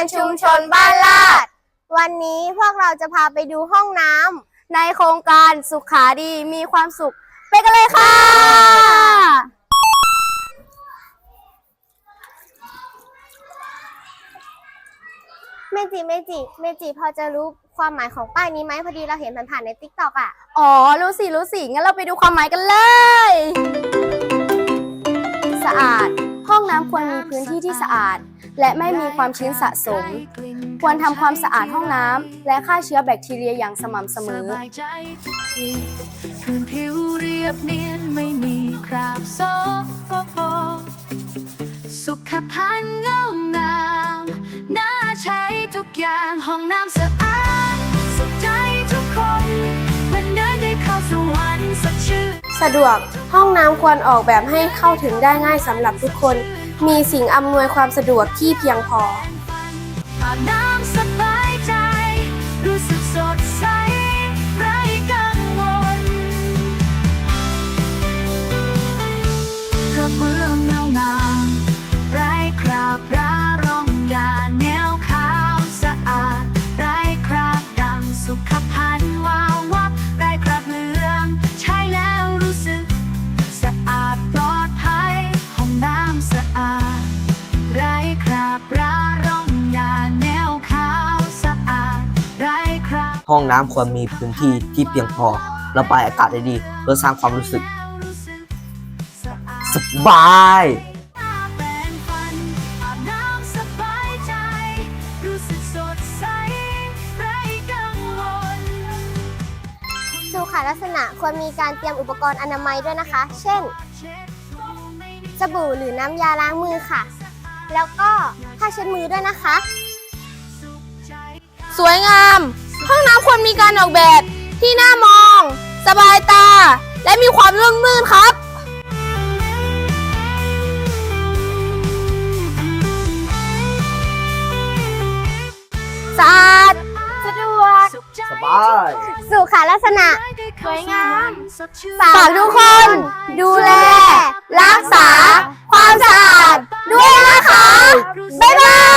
นชุมชนบ้านลาด วันนี้พวกเราจะพาไปดูห้องน้ำในโครงการสุขาดีมีความสุข ไปกันเลยค่ะ เมจิเมจิเมจิพอจะรู้ความหมายของป้ายนี้ไหมพอดีเราเห็นผ่านๆในติ๊กต็อกอะ อ๋อ รู้สิ รู้สิ งั้นเราไปดูความหมายกันเลย สะอาด ห้องน้ำควรมีพื้นที่ที่สะอาด และไม่มีความชื้นสะสม ควรทำความสะอาดห้องน้ำและฆ่าเชื้อแบคทีเรียอย่างสม่ำเสมอสบายใจดีพื้นผิวเรียบเนียนไม่มีคราบโซโฟสุขภัณฑ์งามงามน่าใช้ทุกอย่างห้องน้ำสะอาดสุขใจทุกคนเหมันเดินได้เข้าสวรรค์สดชื่นสะดวกห้องน้ำควรออกแบบให้เข้าถึงได้ง่ายสำหรับทุกคน มีสิ่งอำนวยความสะดวกที่เพียงพอ ห้องน้ำควรมีพื้นที่ที่เพียงพอ ระบายอากาศได้ดี เพื่อสร้างความรู้สึกสะอาดสบายแปรงฟันอาบน้ำสบายใจรู้สึกสดใสไร้กังวลสุขลักษณะควรมีการเตรียมอุปกรณ์อนามัยด้วยนะคะ เช่น สบู่หรือน้ำยาล้างมือค่ะ แล้วก็ผ้าเช็ดมือด้วยนะคะ สวยงาม ห้องน้ำควรมีการออกแบบที่น่ามอง สบายตา และมีความร่มรื่นครับ สะอาด สะดวก สบาย สุขลักษณะ สวยงามฝากทุกคน ดูแล รักษา ความสะอาดด้วยนะคะ บ๊ายบาย